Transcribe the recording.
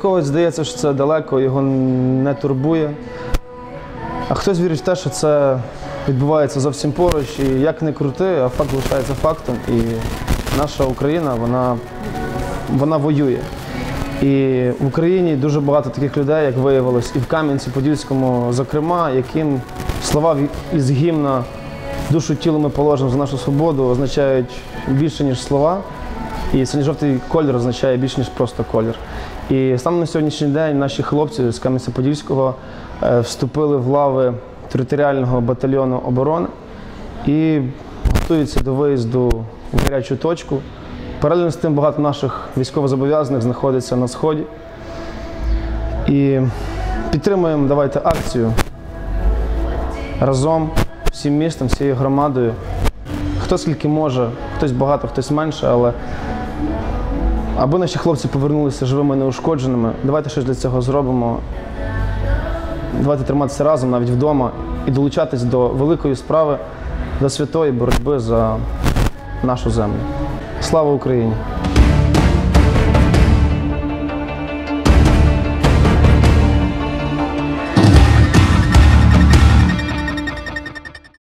когось здається, що це далеко, його не турбує. А хтось вірить в те, що це відбувається зовсім поруч. І як не крути, а факт лишається фактом. І наша Україна, вона, вона воює. І в Україні дуже багато таких людей, як виявилось, і в Кам'янці-Подільському, зокрема, яким слова із гімна душу тіло ми положимо за нашу свободу означають більше, ніж слова. І синьо-жовтий колір означає більше, ніж просто колір. І саме на сьогоднішній день наші хлопці з Кам'янця-Подільського е, вступили в лави територіального батальйону оборони і готуються до виїзду в гарячу точку. Паралельно з тим багато наших військовозобов'язаних знаходиться на сході. І підтримуємо давайте акцію разом, всім містом, всією громадою. Хто скільки може, хтось багато, хтось менше, але аби наші хлопці повернулися живими неушкодженими, давайте щось для цього зробимо. Давайте триматися разом навіть вдома і долучатись до великої справи, до святої боротьби за нашу землю. Слава Україні!